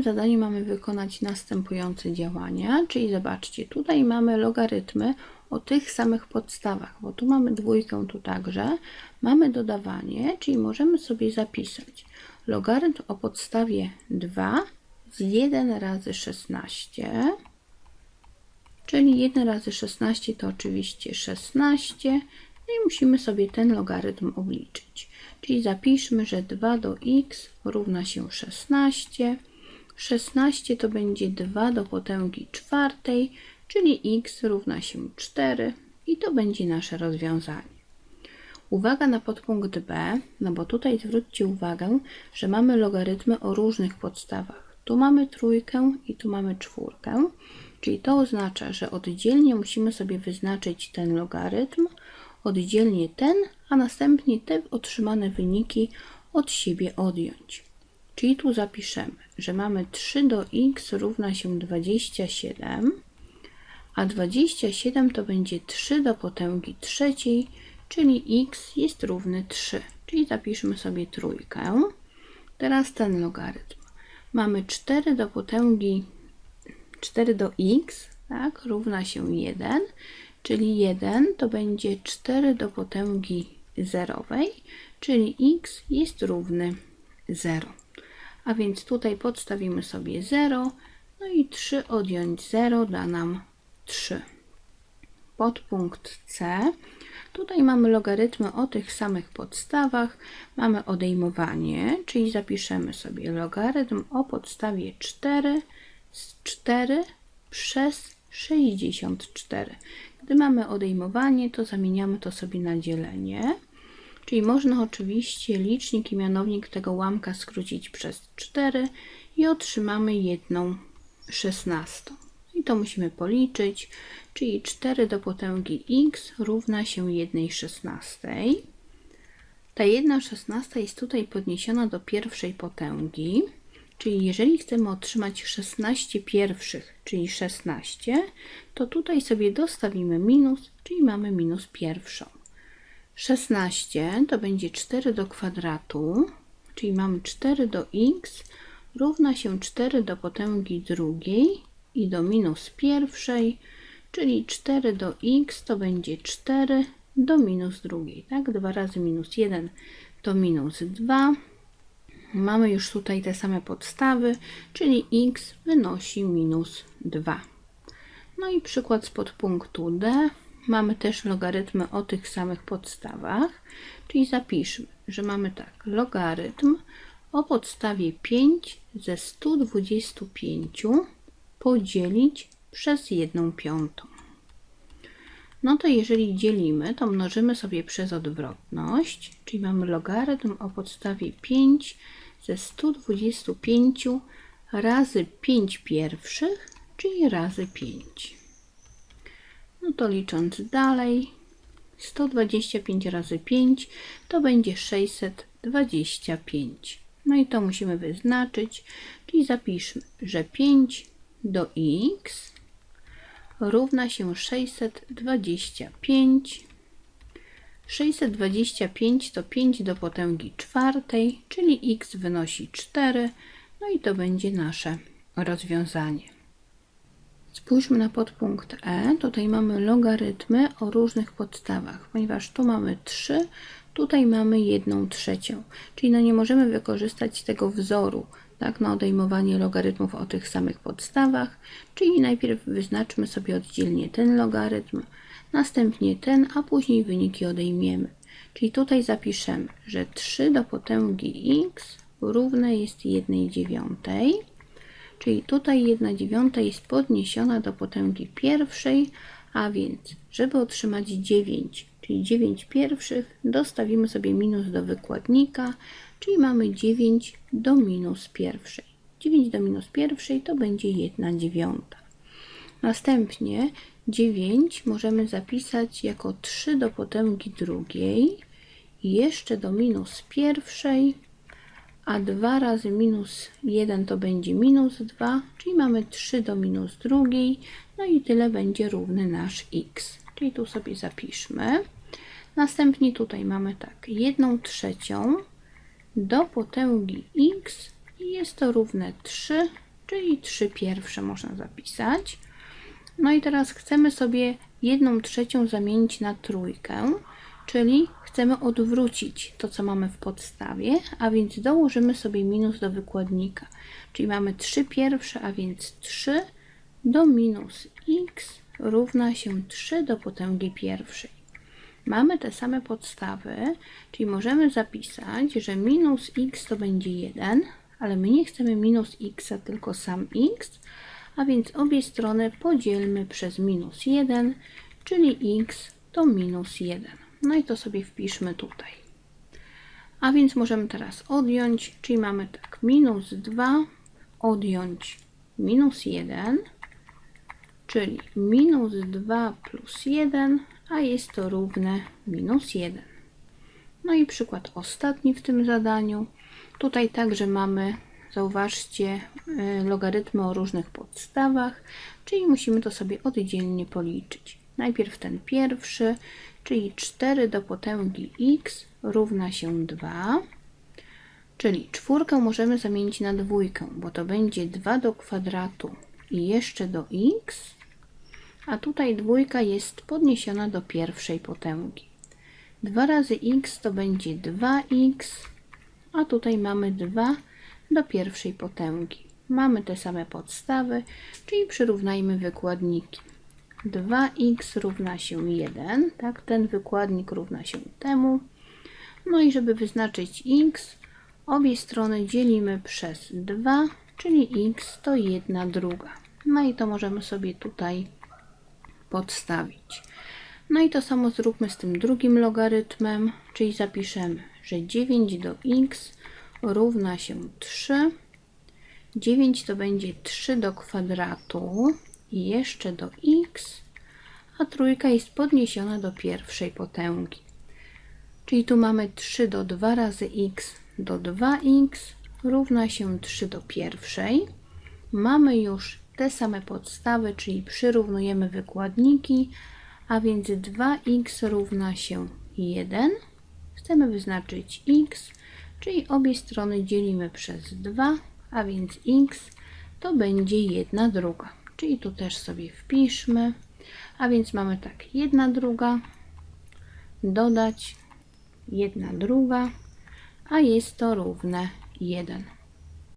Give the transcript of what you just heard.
tym zadaniu mamy wykonać następujące działania, czyli zobaczcie, tutaj mamy logarytmy o tych samych podstawach, bo tu mamy dwójkę, tu także. Mamy dodawanie, czyli możemy sobie zapisać logarytm o podstawie 2 z 1 razy 16, czyli 1 razy 16 to oczywiście 16, no i musimy sobie ten logarytm obliczyć. Czyli zapiszmy, że 2 do x równa się 16. 16 to będzie 2 do potęgi czwartej, czyli x równa się 4 i to będzie nasze rozwiązanie. Uwaga na podpunkt B, no bo tutaj zwróćcie uwagę, że mamy logarytmy o różnych podstawach. Tu mamy trójkę i tu mamy czwórkę, czyli to oznacza, że oddzielnie musimy sobie wyznaczyć ten logarytm, oddzielnie ten, a następnie te otrzymane wyniki od siebie odjąć. Czyli tu zapiszemy, że mamy 3 do x równa się 27, a 27 to będzie 3 do potęgi trzeciej, czyli x jest równy 3. Czyli zapiszmy sobie trójkę. Teraz ten logarytm. Mamy 4 do potęgi 4 do x, tak, równa się 1, czyli 1 to będzie 4 do potęgi zerowej, czyli x jest równy 0. A więc tutaj podstawimy sobie 0, no i 3 odjąć 0 da nam 3. Podpunkt C. Tutaj mamy logarytmy o tych samych podstawach. Mamy odejmowanie, czyli zapiszemy sobie logarytm o podstawie 4 z 4 przez 64. Gdy mamy odejmowanie, to zamieniamy to sobie na dzielenie. Czyli można oczywiście licznik i mianownik tego łamka skrócić przez 4 i otrzymamy jedną szesnastą. I to musimy policzyć, czyli 4 do potęgi x równa się 1 szesnastej. Ta 1 szesnasta jest tutaj podniesiona do pierwszej potęgi, czyli jeżeli chcemy otrzymać 16 pierwszych, czyli 16, to tutaj sobie dostawimy minus, czyli mamy minus pierwszą. 16 to będzie 4 do kwadratu, czyli mamy 4 do x równa się 4 do potęgi drugiej i do minus pierwszej, czyli 4 do x to będzie 4 do minus drugiej, tak? 2 razy minus 1 to minus 2. Mamy już tutaj te same podstawy, czyli x wynosi minus 2. No i przykład z podpunktu D. Mamy też logarytmy o tych samych podstawach, czyli zapiszmy, że mamy tak, logarytm o podstawie 5 ze 125 podzielić przez 1 piątą. No to jeżeli dzielimy, to mnożymy sobie przez odwrotność, czyli mamy logarytm o podstawie 5 ze 125 razy 5 pierwszych, czyli razy 5. No to licząc dalej, 125 razy 5 to będzie 625. No i to musimy wyznaczyć, czyli zapiszmy, że 5 do x równa się 625. 625 to 5 do potęgi czwartej, czyli x wynosi 4. No i to będzie nasze rozwiązanie. Spójrzmy na podpunkt E. Tutaj mamy logarytmy o różnych podstawach, ponieważ tu mamy 3, tutaj mamy 1 trzecią. Czyli no nie możemy wykorzystać tego wzoru tak, na odejmowanie logarytmów o tych samych podstawach, czyli najpierw wyznaczmy sobie oddzielnie ten logarytm, następnie ten, a później wyniki odejmiemy. Czyli tutaj zapiszemy, że 3 do potęgi x równe jest 1 dziewiątej, czyli tutaj 1 dziewiąta jest podniesiona do potęgi pierwszej, a więc żeby otrzymać 9, czyli 9 pierwszych, dostawimy sobie minus do wykładnika, czyli mamy 9 do minus pierwszej. 9 do minus pierwszej to będzie 1 dziewiąta. Następnie 9 możemy zapisać jako 3 do potęgi drugiej jeszcze do minus pierwszej, a 2 razy minus 1 to będzie minus 2, czyli mamy 3 do minus drugiej, no i tyle będzie równy nasz x. Czyli tu sobie zapiszmy. Następnie tutaj mamy tak, 1 trzecią do potęgi x i jest to równe 3 czyli 3 pierwsze można zapisać. No i teraz chcemy sobie jedną trzecią zamienić na trójkę, czyli chcemy odwrócić to, co mamy w podstawie, a więc dołożymy sobie minus do wykładnika. Czyli mamy 3 pierwsze, a więc 3 do minus x równa się 3 do potęgi pierwszej. Mamy te same podstawy, czyli możemy zapisać, że minus x to będzie 1, ale my nie chcemy minus x, tylko sam x, a więc obie strony podzielmy przez minus 1, czyli x to minus 1. No i to sobie wpiszmy tutaj. A więc możemy teraz odjąć, czyli mamy tak, minus 2 odjąć minus 1, czyli minus 2 plus 1, a jest to równe minus 1. No i przykład ostatni w tym zadaniu. Tutaj także mamy, zauważcie, y, logarytmy o różnych podstawach, czyli musimy to sobie oddzielnie policzyć. Najpierw ten pierwszy, czyli 4 do potęgi x równa się 2, czyli czwórkę możemy zamienić na dwójkę, bo to będzie 2 do kwadratu i jeszcze do x, a tutaj dwójka jest podniesiona do pierwszej potęgi. 2 razy x to będzie 2x, a tutaj mamy 2 do pierwszej potęgi. Mamy te same podstawy, czyli przyrównajmy wykładniki. 2x równa się 1, tak, ten wykładnik równa się temu. No i żeby wyznaczyć x, obie strony dzielimy przez 2, czyli x to 1 druga. No i to możemy sobie tutaj podstawić. No i to samo zróbmy z tym drugim logarytmem, czyli zapiszemy, że 9 do x równa się 3. 9 to będzie 3 do kwadratu jeszcze do x, a trójka jest podniesiona do pierwszej potęgi. Czyli tu mamy 3 do 2 razy x do 2x równa się 3 do pierwszej. Mamy już te same podstawy, czyli przyrównujemy wykładniki, a więc 2x równa się 1. Chcemy wyznaczyć x, czyli obie strony dzielimy przez 2, a więc x to będzie 1 druga. Czyli tu też sobie wpiszmy. A więc mamy tak, 1 druga, dodać 1 druga, a jest to równe 1.